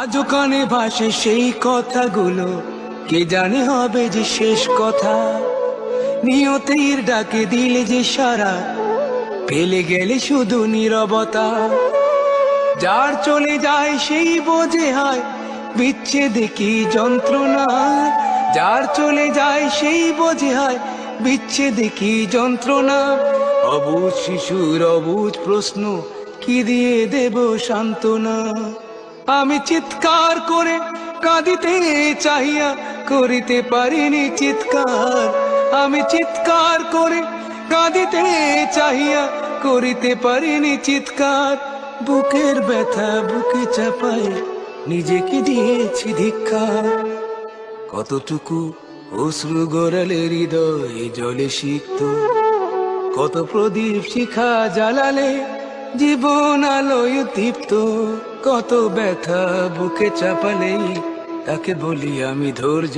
আজও কানে ভাসে সেই কথাগুলো। কে জানে হবে যে শেষ কথা? নিয়তির ডাকে দিলে যে সারা, ফেলে গেলে শুধু নীরবতা। যার চলে যায় সেই বোঝে হয় বিচ্ছে দেখি যন্ত্রণা? যার চলে যায় সেই বোঝে হয় বিচ্ছে দেখি যন্ত্রণা? অবুজ শিশুর অবুজ প্রশ্ন, কি দিয়ে দেব সান্ত্বনা? আমি চিৎকার করে কাঁদিতে চাহিয়া করিতে পারিনি চিৎকার। আমি চিৎকার করে কাঁদিতে চাহিয়া করিতে পারিনি চিৎকার। বুকের ব্যথা বুকে চাপায় নিজেকে দিয়েছি ধিক্ষার কতটুকু অশ্রু গড়ালে হৃদয় জলে সিক্ত, কত প্রদীপ শিখা জ্বালালে জীবন আলোয় দীপ্ত কত ব্যথা বুকে চাপালেই তাকে বলি আমি ধৈর্য।